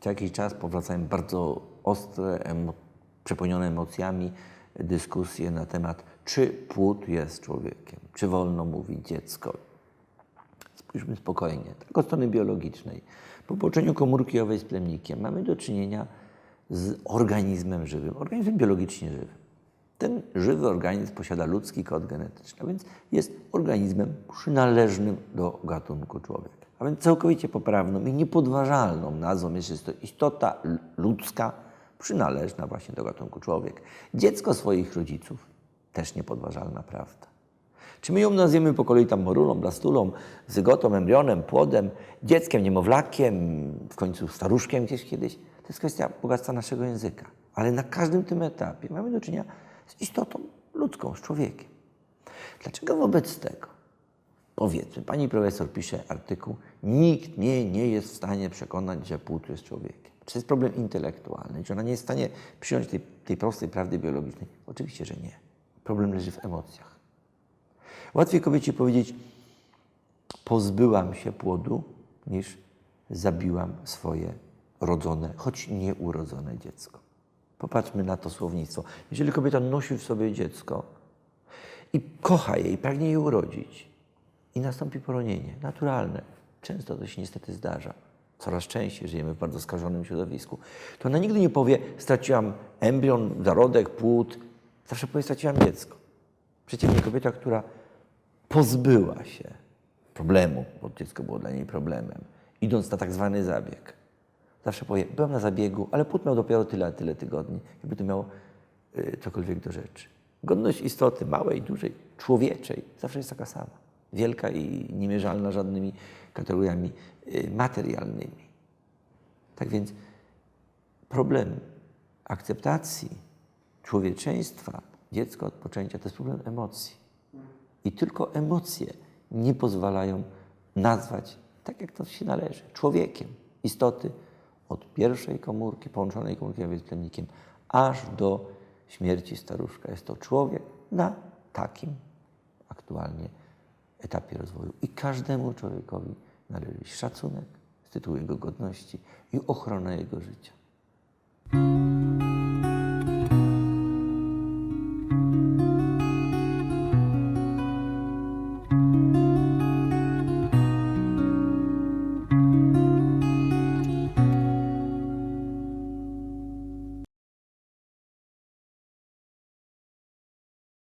co jakiś czas powracają bardzo ostre, emo, przepełnione emocjami dyskusje na temat, czy płód jest człowiekiem, czy wolno mówić dziecko. Spójrzmy spokojnie, tak od strony biologicznej. Po połączeniu komórki jowej z plemnikiem mamy do czynienia z organizmem żywym, organizmem biologicznie żywym. Ten żywy organizm posiada ludzki kod genetyczny, a więc jest organizmem przynależnym do gatunku człowieka. A więc całkowicie poprawną i niepodważalną nazwą jest, to istota ludzka przynależna właśnie do gatunku człowiek. Dziecko swoich rodziców też niepodważalna prawda. Czy my ją nazwiemy po kolei tam morulą, blastulą, zygotą, embrionem, płodem, dzieckiem, niemowlakiem, w końcu staruszkiem gdzieś kiedyś? To jest kwestia bogactwa naszego języka. Ale na każdym tym etapie mamy do czynienia z istotą ludzką, z człowiekiem. Dlaczego wobec tego, powiedzmy, pani profesor pisze artykuł, nikt mnie nie jest w stanie przekonać, że płód jest człowiekiem? Czy to jest problem intelektualny? Czy ona nie jest w stanie przyjąć tej, tej prostej prawdy biologicznej? Oczywiście, że nie. Problem leży w emocjach. Łatwiej kobiecie powiedzieć, pozbyłam się płodu, niż zabiłam swoje rodzone, choć nieurodzone dziecko. Popatrzmy na to słownictwo. Jeżeli kobieta nosi w sobie dziecko i kocha je i pragnie je urodzić i nastąpi poronienie, naturalne, często to się niestety zdarza, coraz częściej żyjemy w bardzo skażonym środowisku, to ona nigdy nie powie, straciłam embrion, zarodek, płód, zawsze powie, straciłam dziecko. Przeciwnie, kobieta, która pozbyła się problemu, bo dziecko było dla niej problemem, idąc na tak zwany zabieg. Zawsze powie, byłam na zabiegu, ale płód miał dopiero tyle, a tyle tygodni, jakby to miało y, cokolwiek do rzeczy. Godność istoty małej, dużej, człowieczej zawsze jest taka sama. Wielka i niemierzalna żadnymi kategoriami y, materialnymi. Tak więc problem akceptacji człowieczeństwa dziecka od poczęcia to jest problem emocji. I tylko emocje nie pozwalają nazwać, tak jak to się należy, człowiekiem istoty od pierwszej komórki, połączonej komórki z plemnikiem, aż do śmierci staruszka. Jest to człowiek na takim aktualnie etapie rozwoju. I każdemu człowiekowi należy szacunek z tytułu jego godności i ochrona jego życia.